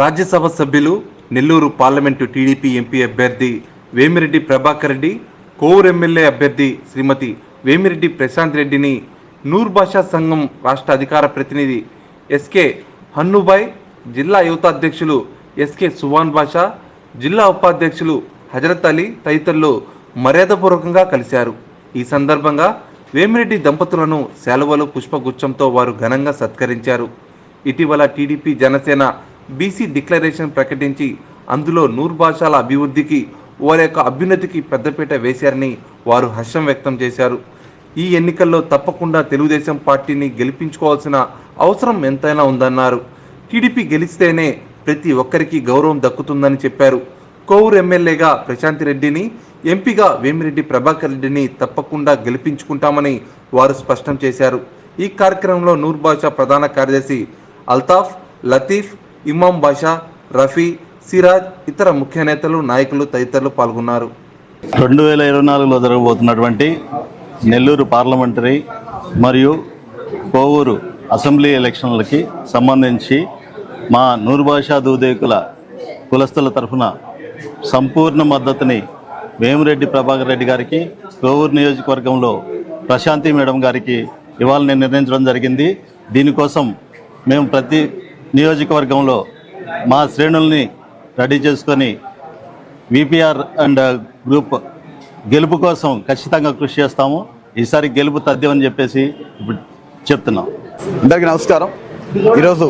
రాజ్యసభ సభ్యులు Nellore parliament TDP MP అభ్యర్థి Vemireddy Prabhakar Reddy Kovur MLA అభ్యర్థి శ్రీమతి వేమిరెడ్డి ప్రశాంత్ రెడ్డిని నూర్ భాషా సంఘం రాష్ట్ర అధికార ప్రతినిధి ఎస్కే హన్నుబాయ్ జిల్లా యువత అధ్యక్షులు ఎస్కే సువాన్ బాషా జిల్లా ఉపాధ్యక్షులు హజరత్ అలీ తదితరులు మర్యాదపూర్వకంగా కలిశారు. ఈ సందర్భంగా వేమిరెడ్డి దంపతులను శాలువలు పుష్పగుచ్చంతో వారు ఘనంగా సత్కరించారు. ఇటీవల టీడీపీ జనసేన బీసీ డిక్లరేషన్ ప్రకటించి అందులో నూరు భాషల అభివృద్ధికి వారి యొక్క అభ్యున్నతికి పెద్దపీట వేశారని వారు హర్షం వ్యక్తం చేశారు. ఈ ఎన్నికల్లో తప్పకుండా తెలుగుదేశం పార్టీని గెలిపించుకోవాల్సిన అవసరం ఎంతైనా ఉందన్నారు. టీడీపీ గెలిస్తేనే ప్రతి ఒక్కరికి గౌరవం దక్కుతుందని చెప్పారు. కోవూరు ఎమ్మెల్యేగా ప్రశాంత్ రెడ్డిని ఎంపీగా వేమిరెడ్డి ప్రభాకర్ రెడ్డిని తప్పకుండా గెలిపించుకుంటామని వారు స్పష్టం చేశారు. ఈ కార్యక్రమంలో నూర్బాషా ప్రధాన కార్యదర్శి అల్తాఫ్ లతీఫ్ ఇమాం బాషా రఫీ సిరాజ్ ఇతర ముఖ్య నేతలు నాయకులు తదితరులు పాల్గొన్నారు. రెండు వేల ఇరవై నాలుగులో జరగబోతున్నటువంటి నెల్లూరు పార్లమెంటరీ మరియు కోవూరు అసెంబ్లీ ఎలక్షన్లకి సంబంధించి మా నూరుభాషా దూదేకుల కులస్తుల తరఫున సంపూర్ణ మద్దతుని వేమిరెడ్డి ప్రభాకర్ రెడ్డి గారికి కోవూరు నియోజకవర్గంలో ప్రశాంతి మేడం గారికి ఇవాళ నేను నిర్ణయించడం జరిగింది. దీనికోసం మేము ప్రతి నియోజకవర్గంలో మా శ్రేణుల్ని రెడీ చేసుకొని విపిఆర్ అండ్ గ్రూప్ గెలుపు కోసం ఖచ్చితంగా కృషి చేస్తాము. ఈసారి గెలుపు తథ్యమని చెప్పేసి ఇప్పుడు చెప్తున్నాం. అందరికీ నమస్కారం. ఈరోజు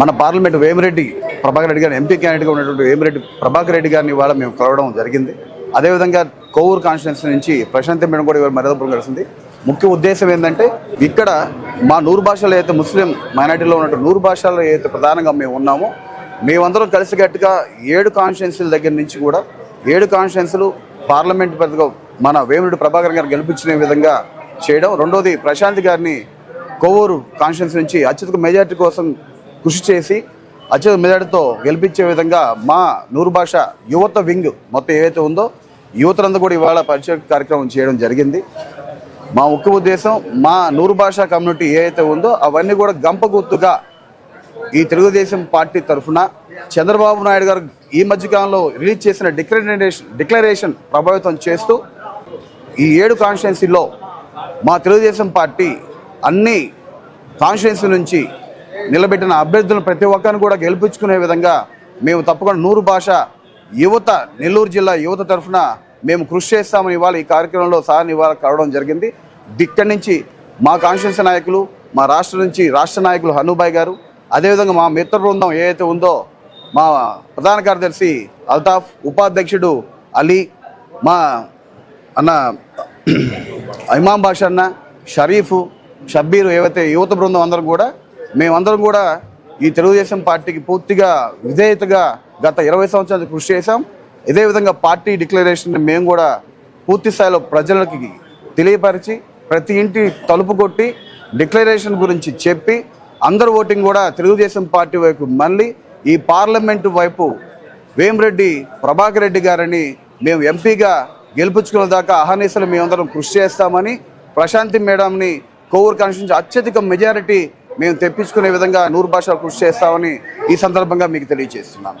మన పార్లమెంట్ వేమిరెడ్డి ప్రభాకర్ రెడ్డి గారిని ఎంపీ క్యాండిడేట్గా ఉన్నటువంటి వేమిరెడ్డి ప్రభాకర్ రెడ్డి గారిని ఇవాళ మేము కలవడం జరిగింది. అదేవిధంగా కోవూరు కాన్స్టిట్యున్సీ నుంచి ప్రశాంత్ మేడం కూడా ఇవాళ మర్యాదపురం కలిసింది. ముఖ్య ఉద్దేశం ఏంటంటే ఇక్కడ మా నూరు భాషలో అయితే ముస్లిం మైనార్టీలో ఉన్నట్టు నూరు భాషల్లో ఏదైతే ప్రధానంగా మేము ఉన్నామో మేమందరం కలిసికట్టుగా ఏడు కాన్స్టిట్యున్సీల దగ్గర నుంచి కూడా ఏడు కాన్స్టిట్యున్సీలు పార్లమెంట్ పెద్దగా మన వేముడు ప్రభాకర్ గారు గెలిపించిన విధంగా చేయడం. రెండోది ప్రశాంత్ గారిని కొవ్వూరు కాన్స్టిట్యున్సీ నుంచి అత్యధిక మెజార్టీ కోసం కృషి చేసి అత్యధిక మెజార్టీతో గెలిపించే విధంగా మా నూరు భాష యువత వింగ్ మొత్తం ఏదైతే ఉందో యువతలందరూ కూడా ఇవాళ పరిచయ కార్యక్రమం చేయడం జరిగింది. మా ముఖ్య ఉద్దేశం మా నూరు భాష కమ్యూనిటీ ఏదైతే ఉందో అవన్నీ కూడా గంపగుర్తుగా ఈ తెలుగుదేశం పార్టీ తరఫున చంద్రబాబు నాయుడు గారు ఈ మధ్యకాలంలో రిలీజ్ చేసిన డిక్లరేషన్ డిక్లరేషన్ ప్రభావితం చేస్తూ ఈ ఏడు కాన్స్టిట్యున్సీలో మా తెలుగుదేశం పార్టీ అన్ని కాన్స్టిట్యున్సీ నుంచి నిలబెట్టిన అభ్యర్థులను ప్రతి ఒక్కరిని కూడా గెలిపించుకునే విధంగా మేము తప్పకుండా నూరు భాష యువత నెల్లూరు జిల్లా యువత తరఫున మేము కృషి చేస్తామని ఇవాళ ఈ కార్యక్రమంలో సార్ని ఇవాళ కలవడం జరిగింది. ఇక్కడి నుంచి మా కాన్స్టిట్యూన్సీ నాయకులు మా రాష్ట్రం నుంచి రాష్ట్ర నాయకులు హనుబాయ్ గారు అదేవిధంగా మా మిత్ర బృందం ఏదైతే ఉందో మా ప్రధాన కార్యదర్శి అల్తాఫ్ ఉపాధ్యక్షుడు అలీ మా అన్న ఇమాం బాష్ అన్న షరీఫ్ షబ్బీరు ఏవైతే యువత బృందం అందరం కూడా మేమందరం కూడా ఈ తెలుగుదేశం పార్టీకి పూర్తిగా విధేయతగా గత ఇరవై సంవత్సరాలు కృషి చేశాం. ఇదే విధంగా పార్టీ డిక్లరేషన్ మేము కూడా పూర్తి స్థాయిలో ప్రజలకి తెలియపరిచి ప్రతి ఇంటి తలుపు కొట్టి డిక్లరేషన్ గురించి చెప్పి అందరు ఓటింగ్ కూడా తెలుగుదేశం పార్టీ వైపు మళ్ళీ ఈ పార్లమెంటు వైపు వేమిరెడ్డి ప్రభాకర్ రెడ్డి గారిని మేము ఎంపీగా గెలుపుచుకున్న దాకా అహర్నిశలు మేమందరం కృషి చేస్తామని ప్రశాంతి మేడంని కోవూరు కాన్స్టిట్యూన్సీ అత్యధిక మెజారిటీ మేము తెప్పించుకునే విధంగా నూరు భాషలు కృషి చేస్తామని ఈ సందర్భంగా మీకు తెలియజేస్తున్నాను.